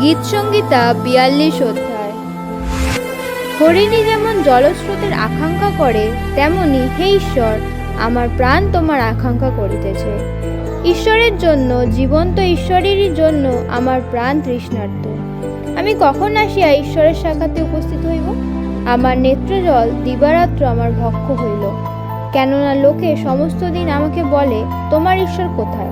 গীত সংগীতা বিয়াল্লিশ অধ্যায়। হরিণী যেমন জলস্রোতের আকাঙ্ক্ষা করে, তেমনি হে ঈশ্বর, আমার প্রাণ তোমার আকাঙ্ক্ষা করিতেছে। ঈশ্বরের জন্য, জীবন্ত ঈশ্বরেরই জন্য আমার প্রাণ তৃষ্ণার্ত। আমি কখন আসিয়া ঈশ্বরের সাক্ষাতে উপস্থিত হইব? আমার নেত্রজল দিবারাত্র আমার ভক্ষ হইল। কেননা লোকে সমস্ত দিন আমাকে বলে, তোমার ঈশ্বর কোথায়?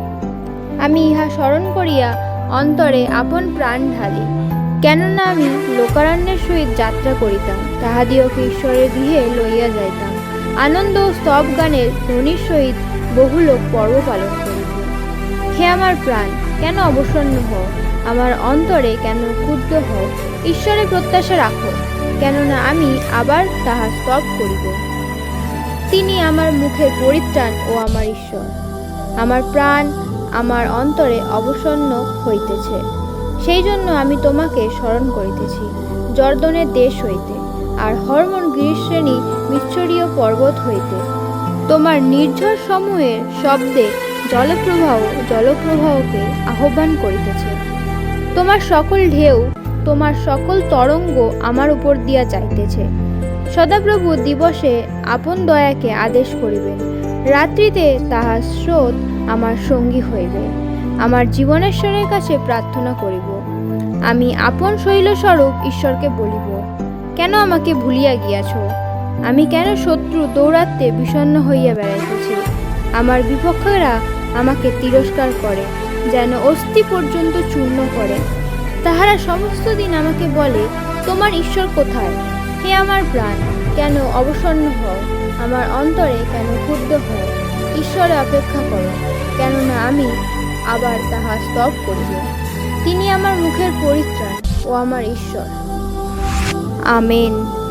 আমি ইহা স্মরণ করিয়া অন্তরে আপন প্রাণ ঢালি। কেননা আমি লোকারণ্যের সহিত যাত্রা করিতাম তাহাদিওকে ঈশ্বরের গৃহে লইয়া যাইতাম। আনন্দ ও স্তব গানের ধ্বনির সহিত বহু লোক পর্ব পালন করিত। হে আমার প্রাণ, কেন অবসন্ন হও? আমার অন্তরে কেন ক্ষুব্ধ হও? ঈশ্বরে প্রত্যাশা রাখো, কেননা আমি আবার তাহা স্তব করিব। তিনি আমার মুখের পরিত্রাণ ও আমার ঈশ্বর। আমার প্রাণ আমার অন্তরে অবসন্ন হইতেছে। সেই জন্য আমি তোমাকে স্মরণ করিতেছি, জর্দনের দেশ হইতে, আর হরমোন গিরিশ্রেণী মিশ্রীয় পর্বত হইতে। তোমার নির্ঝর সমূহের শব্দে জলপ্রবাহ জলপ্রবাহকে আহ্বান করিতেছে। তোমার সকল ঢেউ, তোমার সকল তরঙ্গ আমার উপর দিয়া যাইতেছে। সদাপ্রভু দিবসে আপন দয়াকে আদেশ করিবেন। রাত্রিতে তাহার স্রোত আমার সঙ্গী হইবে। আমার জীবনেশ্বরের কাছে প্রার্থনা করিব। আমি আপন শৈলস্বরূপ ঈশ্বরকে বলিব, কেন আমাকে ভুলিয়া গিয়াছ? আমি কেন শত্রু দৌড়াতে বিষণ্ণ হইয়া বেড়াইতেছি? আমার বিপক্ষরা আমাকে তিরস্কার করে, যেন অস্থি পর্যন্ত চূর্ণ করে। তাহারা সমস্ত দিন আমাকে বলে, তোমার ঈশ্বর কোথায়? হে আমার প্রাণ। কেন অবসন্ন হও? আমার অন্তরে কেন ক্ষুব্ধ হও? ঈশ্বরে অপেক্ষা করো, কেননা আমি আবার তাহা স্তব করিব। তিনি আমার মুখের পরিত্রাণ ও আমার ঈশ্বর। আমেন।